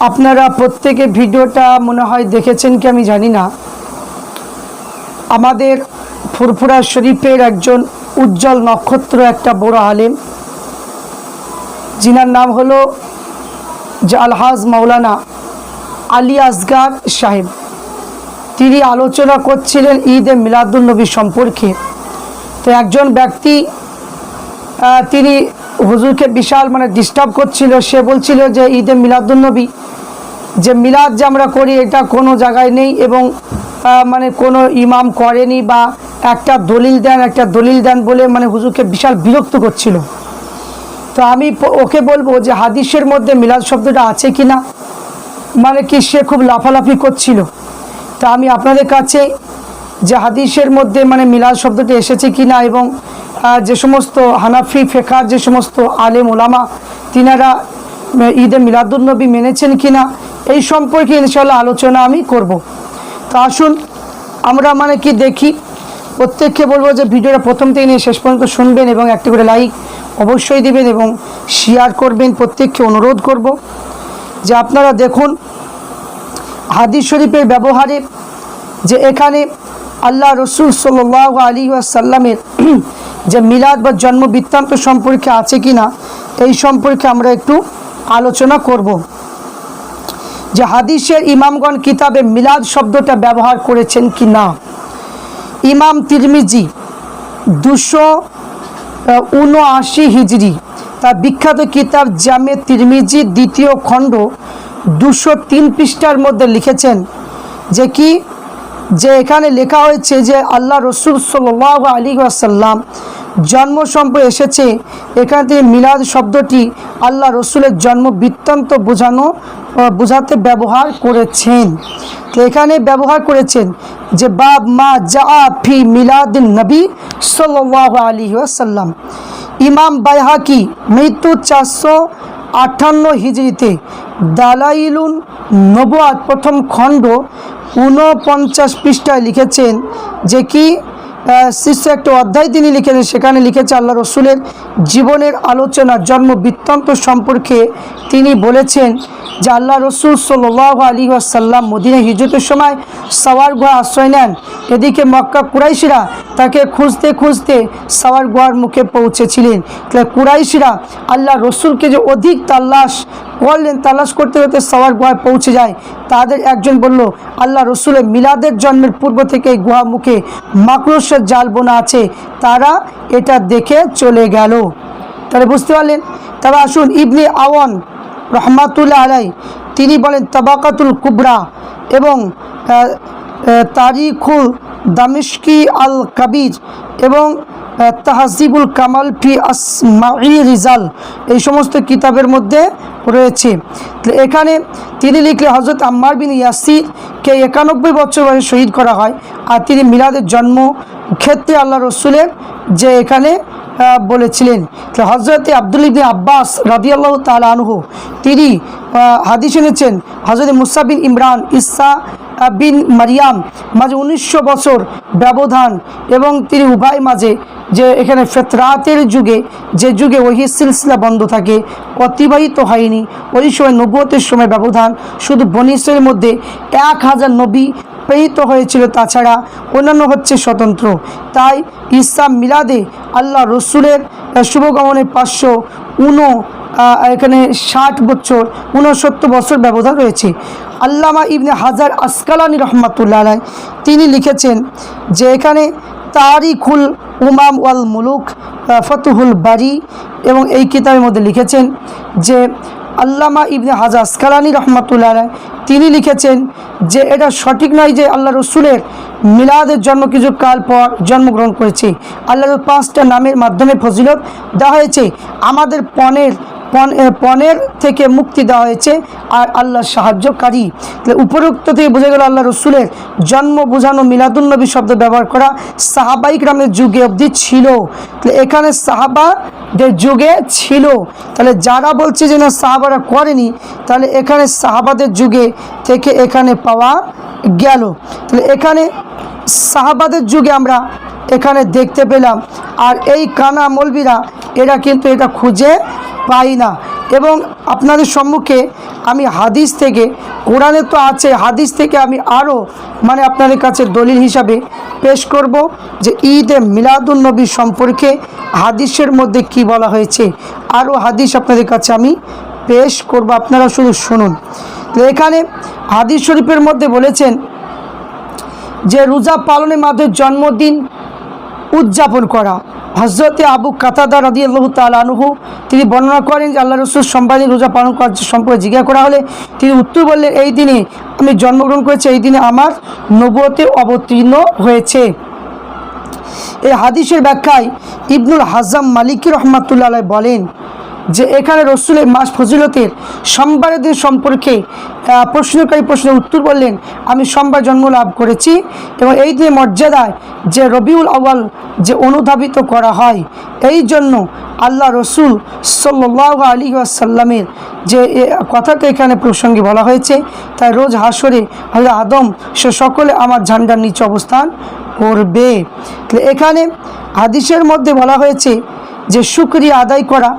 আপনারা প্রত্যেকে ভিডিওটা মনে হয় দেখেছেন কি আমি জানি না। আমাদের ফুরফুরা শরীফের একজন উজ্জ্বল নক্ষত্র একটা বড় আলেম। যিনার নাম হলো জালহাজ মৌলানা আলী আসগার সাহেব। তিনি আলোচনা করছিলেন ঈদ এ মিলাদুলনবী সম্পর্কে। তো একজন ব্যক্তি তিনি হুজুরকে বিশাল মানে ডিস্টার্ব করছিল। সে বলছিল যে, ঈদে মিলাদুলনবী যে মিলাদ যে আমরা করি, এটা কোনো জায়গায় নেই এবং মানে কোনো ইমাম করেনি বা একটা দলিল দেন, একটা দলিল দেন বলে মানে হুজুরকে বিশাল বিরক্ত করছিল। তো আমি ওকে বলব যে, হাদিসের মধ্যে মিলাদ শব্দটা আছে কি না মানে কি সে খুব লাফালাফি করছিল? তা আমি আপনাদের কাছে যে হাদিসের মধ্যে মানে মিলাদ শব্দটি এসেছে কি না এবং যে সমস্ত হানাফি ফেকার যে সমস্ত আলেম ওলামা তিনারা ঈদে মিলাদুলনবী মেনেছেন কি না এই সম্পর্কে ইনশাল্লাহ আলোচনা আমি করব। তো আসুন, আমরা মানে কি দেখি, প্রত্যেককে বলব যে ভিডিওটা প্রথম থেকে নিয়ে শেষ পর্যন্ত শুনবেন এবং একটি করে লাইক অবশ্যই দিবেন এবং শেয়ার করবেন। প্রত্যেককে অনুরোধ করব যে আপনারা দেখুন হাদিস শরীফের ব্যবহারে যে এখানে আল্লাহ রসুল সাল আলী সাল্লামের যে মিলাদ বা জন্ম বৃত্তান্ত সম্পর্কে আছে কি না এই সম্পর্কে আমরা একটু আলোচনা করব। যে হাদিসের ইমামগণ কিতাবে মিলাদ শব্দটা ব্যবহার করেছেন কি না ইমাম তিরমিজি দুশো উনআশি হিজড়ি তার বিখ্যাত কিতাব জামে তিরমিজি দ্বিতীয় খণ্ড দুশো তিন পৃষ্ঠার মধ্যে লিখেছেন যে কি? যে এখানে লেখা হয়েছে যে আল্লাহ রসুল সাল আলী আসাল্লাম জন্ম সম্পর্কে এসেছে। এখানে তিনি মিলাদ শব্দটি আল্লাহ রসুলের জন্ম বৃত্তান্ত বোঝানো বোঝাতে ব্যবহার করেছেন। তো এখানে ব্যবহার করেছেন যে বাব মা জা ফি মিলাদিন নবী সাল্লাহ আলী আসাল্লাম ইমাম বাইহাকি মৃত্যু চারশো আটান্ন হিজড়িতে দালাইলুন নবাদ প্রথম খণ্ড ঊনপঞ্চাশ পৃষ্ঠায় লিখেছেন যে কি? শীর্ষ একটা অধ্যায় তিনি লিখেছেন, সেখানে লিখেছে আল্লাহ রসুলের জীবনের আলোচনা, জন্ম, বৃত্তান্ত সম্পর্কে তিনি বলেছেন যে আল্লাহ রসুল সাল্লাহ আলী আসাল্লাম মদিনা হিজরতের সময় সাওয়ার গুহা আশ্রয় নেন। এদিকে মক্কা কুরাইশিরা তাকে খুঁজতে খুঁজতে সাওয়ার গুহার মুখে পৌঁছেছিলেন। তাহলে কুরাইশিরা আল্লাহ রসুলকে যে অধিক তাল্লাশ করলেন তালাশ করতে করতে সাওয়ার গুহায় পৌঁছে যায়। তাদের একজন বলল, আল্লাহ রসুলের মিলাদের জন্মের পূর্ব থেকে এই গুহা মুখে মাকড়সের জাল বোনা আছে। তারা এটা দেখে চলে গেল। তাহলে বুঝতে পারলেন। তবে আসুন, ইবনে আওয়ান রহমাতুল্লাহ আলাই তিনি বলেন, তাবাকাতুল কুবরা এবং তারিখুল দামিশকি আল কাবির এবং তাহজিবুল কামাল ফি আসমাই রিজাল। এই সমস্ত কিতাবের মধ্যে রয়েছে। এখানে তিনি লিখলে হজরত আম্মার বিন ইয়াসিরকে একানব্বই বছর বয়সে শহীদ করা হয় আর তিনি মিলাদের জন্ম ক্ষেত্রে আল্লাহ রসুলের যে এখানে বলেছিলেন। হজরত আব্দুল ইবিন আব্বাস রাদিয়াল্লাহ তালা আনহু, তিনি হাদিস এনেছেন হজরত মুসাবিন ইমরান ইসা বিন মারিয়াম মাঝে উনিশশো বছর ব্যবধান এবং তিনি উভয় মাঝে যে এখানে ফেতরাতের যুগে যে যুগে ওহি সিলসিলা বন্ধ থাকে অতিবাহিত হয়নি। ওই সময় নব্বতের সময় ব্যবধান শুধু বনিসের মধ্যে এক হাজার নবী প্রেরিত হয়েছিল তাছাড়া অন্যান্য হচ্ছে স্বতন্ত্র। তাই ইসলাম মিলাদে আল্লাহ রসুলের আহ, শুভগমনের পাঁচশো উনো এখানে ষাট বছর ঊনসত্তর বছর ব্যবধান রয়েছে। আল্লামা ইবনে হাজার আসকালানি রহমাতুল্লাহ তিনি লিখেছেন যে এখানে তারিখুল উমাম ওয়াল মুলুক ফতুহুল বারি এবং এই কিতাবের মধ্যে লিখেছেন যে আল্লামা ইবনে হাজা আসকালানি রহমাতুল্লাহ তিনি লিখেছেন যে এটা সঠিক নয় যে আল্লাহ রসুলের মিলাদের জন্ম কিছু কাল পর জন্মগ্রহণ করেছে। আল্লাহ পাঁচটা নামের মাধ্যমে ফজিলত দেওয়া হয়েছে। আমাদের পণের পণের থেকে মুক্তি দেওয়া হয়েছে আর আল্লাহ সাহায্যকারী। তাহলে উপরোক্ত থেকে বোঝা গেল আল্লাহ রসুলের জন্ম বোঝানো মিলাদুলনবী শব্দ ব্যবহার করা সাহাবাইক রামের যুগে অবধি ছিল। তাহলে এখানে সাহাবাদের যুগে ছিল। তাহলে যারা বলছে যে না, সাহাবারা করেনি, তাহলে এখানে সাহাবাদের যুগে থেকে এখানে পাওয়া গেল। তাহলে এখানে সাহাবাদের যুগে আমরা এখানে দেখতে পেলাম। আর এই কানা মলবিরা, এরা কিন্তু এটা খুঁজে পাই না। এবং আপনাদের সম্মুখে আমি হাদিস থেকে, কোরআনে তো আছে, হাদিস থেকে আমি আরও মানে আপনাদের কাছে দলিল হিসাবে পেশ করব যে ঈদে মিলাদুল নবী সম্পর্কে হাদিসের মধ্যে কি বলা হয়েছে। আরও হাদিস আপনাদের কাছে আমি পেশ করব। আপনারা শুধু শুনুন। তো এখানে হাদিস শরীফের মধ্যে বলেছেন যে রোজা পালনের মাধ্যমে জন্মদিন উদযাপন করা। হজরতে আবু কাতাদা রাদি আল্লাহ তালুহু তিনি বর্ণনা করেন যে আল্লাহ রসুল সম্পাদী রোজা পালন করার সম্পর্কে জিজ্ঞাসা করা হলে তিনি উত্তর বললেন, এই দিনে আমি জন্মগ্রহণ করেছি, এই দিনে আমার নবতে অবতীর্ণ হয়েছে। এই হাদিসের ব্যাখ্যায় ইবনুল হাজাম মালিকি রহমাতুল্লাহ বলেন যে এখানে রসুলের মাস ফজিলতের সোমবারের সম্পর্কে প্রশ্নকারী প্রশ্নের উত্তর বললেন, আমি সোমবার জন্ম লাভ করেছি এবং এই দিনের মর্যাদায় যে রবিউল আউয়াল যে অনুধাবিত করা হয়, এই জন্য আল্লাহ রসুল সাল্লাহ আলী আসাল্লামের যে এ কথাটা এখানে প্রসঙ্গে বলা হয়েছে, তাই রোজ হাসরে আল্লাহ আদম, সে সকলে আমার ঝান্ডার নিচে অবস্থান করবে। এখানে হাদিসের মধ্যে বলা হয়েছে যে, শুক্রিয়া আদায় করা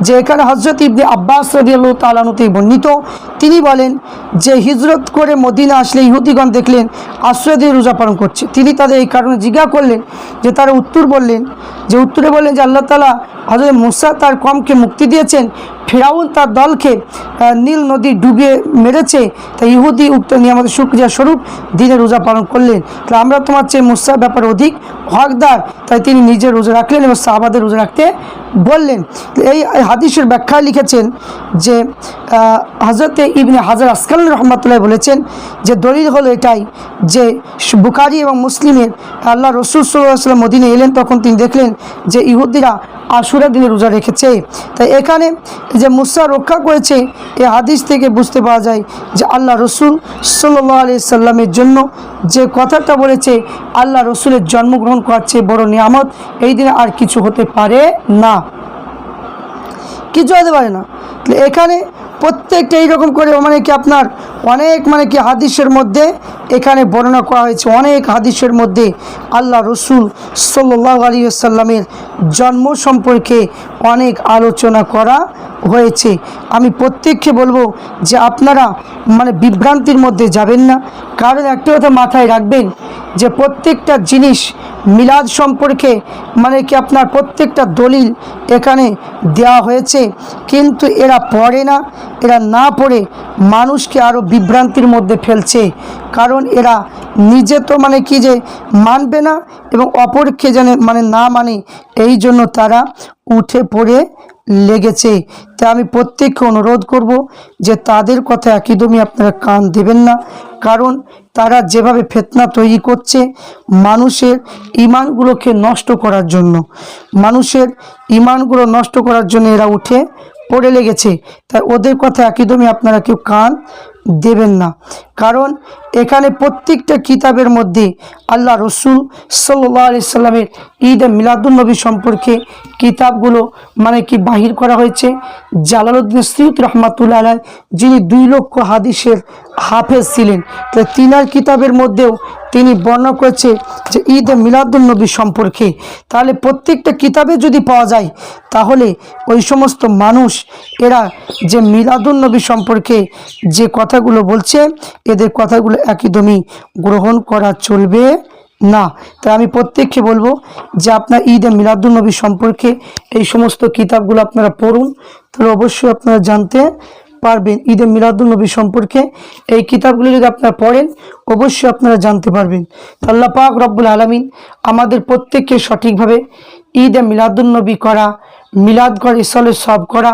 যে এখানে হজরত ইবনে আব্বাস রদিয়াল্লাহ তালানুতে বর্ণিত, তিনি বলেন, যে হিজরত করে মদিনা আসলে ইহুদিগণ দেখলেন আশ্রয় দিয়ে রোজা পালন করছে। তিনি তাদের এই কারণে জিজ্ঞাসা করলেন, যে তারা উত্তর বললেন, যে উত্তরে বললেন যে আল্লাহ তালা হজরত মুসা তার কমকে মুক্তি দিয়েছেন। ফেরাউন তার দলকে নীল নদী ডুবিয়ে মেরেছে। তাই ইহুদি উক্ত নিয়ামতের শুক্রিয়া স্বরূপ দিনে রোজা পালন করলেন। তাহলে আমরা তোমার চেয়ে মুসার ব্যাপারে অধিক হকদার। তাই তিনি নিজে রোজা রাখলেন এবং সাহাবাদের রোজা রাখতে বললেন। এই হাদিসের ব্যাখ্যায় লিখেছেন যে হজরতে ইবনে হাজার আসকাল রহমতুল্লাহ বলেছেন যে, দলিল হলো এটাই যে, বুখারি এবং মুসলিমের আল্লাহ রসুল সাল্লাম মদিনে এলেন, তখন তিনি দেখলেন যে, ইহুদিরা আশুরা দিনে রোজা রেখেছে। তাই এখানে যে মুসা রক্ষা করেছে, এই হাদিস থেকে বুঝতে পাওয়া যায় যে আল্লাহ রসুল সাল্লাহ আলি সাল্লামের জন্য যে কথাটা বলেছে, আল্লাহ রসুলের জন্মগ্রহণ করার চেয়ে বড় নিয়ামত এই দিনে আর কিছু হতে পারে না। কিছু হতে পারে না। এখানে প্রত্যেকটা এইরকম করে মানে কি আপনার অনেক মানে কি হাদিসের মধ্যে এখানে বর্ণনা করা হয়েছে, অনেক হাদিসের মধ্যে আল্লাহ রসুল সাল্লাহ আলী সাল্লামের জন্ম সম্পর্কে অনেক আলোচনা করা হয়েছে। আমি প্রত্যেককে বলব যে আপনারা মানে বিভ্রান্তির মধ্যে যাবেন না, কারণ একটা কথা মাথায় রাখবেন যে প্রত্যেকটা জিনিস মিলাদ সম্পর্কে মানে কি আপনার প্রত্যেকটা দলিল এখানে দেওয়া হয়েছে, কিন্তু এরা পড়ে না, এরা না পড়ে মানুষকে আরও বিভ্রান্তির মধ্যে ফেলছে। কারণ এরা নিজে তো মানে কি যে মানবে না এবং অপরকে যেন মানে না মানে এই জন্য তারা উঠে পড়ে লেগেছে। তাই আমি প্রত্যেককে অনুরোধ করব যে তাদের কথা একদমই আপনারা কান দেবেন না। কারণ তারা যেভাবে ফেতনা তৈরি করছে মানুষের ইমানগুলোকে নষ্ট করার জন্য। মানুষের ইমানগুলো নষ্ট করার জন্য এরা উঠে পড়ে লেগেছে। তাই ওদের কথা একদমই আপনারা কেউ কান দেবেন না। কারণ এখানে প্রত্যেকটা কিতাবের মধ্যে আল্লাহ রসুল সাল্লাহ আলি সাল্লামের ঈদ মিলাদুলনবী সম্পর্কে কিতাবগুলো মানে কি বাহির করা হয়েছে। জালালউদ্দিন সৈয়দ রহমাতুল্লাহ যিনি দুই লক্ষ হাদিসের হাফেজ ছিলেন। তো তিনার কিতাবের মধ্যেও তিনি বর্ণনা করেছে যে ঈদ মিলাদুলনবী সম্পর্কে। তাহলে প্রত্যেকটা কিতাবে যদি পাওয়া যায়, তাহলে ওই সমস্ত মানুষ, এরা যে মিলাদুলনবী সম্পর্কে যে কথাগুলো বলছে, এদের কথাগুলো একদমই গ্রহণ করা চলবে না। তাই আমি প্রত্যেককে বলব যে আপনার ঈদে মিলাদুলনবী সম্পর্কে এই সমস্ত কিতাবগুলো আপনারা পড়ুন। তাহলে অবশ্যই আপনারা জানতে পারবেন ঈদে মিলাদুলনবী সম্পর্কে। এই কিতাবগুলি যদি আপনারা পড়েন, অবশ্যই আপনারা জানতে পারবেন। আল্লাহ পাক রব্বুল আলমিন আমাদের প্রত্যেককে সঠিকভাবে ঈদে মিলাদুলনবী করা, মিলাদ করা ইসলের সব করা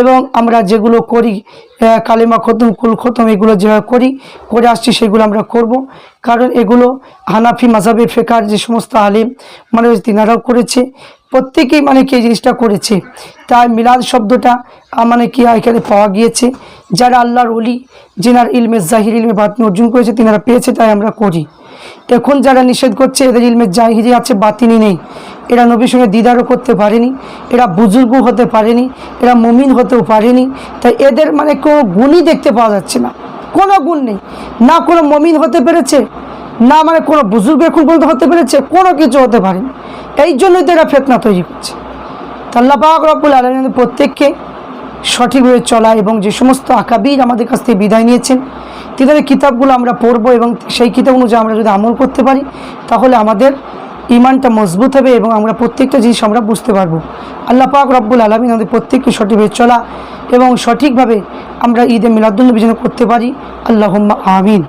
এবং আমরা যেগুলো করি কালেমা খতম, কুল খতম, এগুলো যেভাবে করি, করে আসছি সেগুলো আমরা করব। কারণ এগুলো হানাফি মাজাবে ফেকার যে সমস্ত আলেম মানে তিনারাও করেছে। প্রত্যেকেই মানে কি জিনিসটা করেছে। তাই মিলাদ শব্দটা মানে কি এখানে পাওয়া গিয়েছে। যারা আল্লাহর অলি যেনার ইলমে জাহির, ইলমে বাতনি অর্জন করেছে, তিনারা পেয়েছে, তাই আমরা করি। এখন যারা নিষেধ করছে, এদের ইলমে জাহিরি আছে বাতিনি নেই। এরা নবীর সঙ্গে দিদারও করতে পারেনি, এরা বুজুর্গ হতে পারেনি, এরা মুমিন হতেও পারেনি। তাই এদের মানে কোনো গুণই দেখতে পাওয়া যাচ্ছে না। কোনো গুণ নেই। না কোনো মমিন হতে পেরেছে না মানে কোনো বুজুর্গ এখন পর্যন্ত হতে পেরেছে, কোনো কিছু হতে পারে। এই জন্যই তো এরা ফেতনা তৈরি করছে। আল্লাহ পাক রব্বুল আলমিন প্রত্যেককে সঠিকভাবে চলা এবং যে সমস্ত আকাবির আমাদের কাছ থেকে বিদায় নিয়েছেন তাদের কিতাবগুলো আমরা পড়ব এবং সেই কিতাব অনুযায়ী আমরা যদি আমল করতে পারি, তাহলে আমাদের ইমানটা মজবুত হবে এবং আমরা প্রত্যেকটা জিনিস আমরা বুঝতে পারব। আল্লাহ পাক রব্বুল আলমিন আমাদের প্রত্যেককে সঠিকভাবে চলা এবং সঠিকভাবে আমরা ঈদে মিলাদুল্নবী যেন করতে পারি। আল্লাহ আমিন।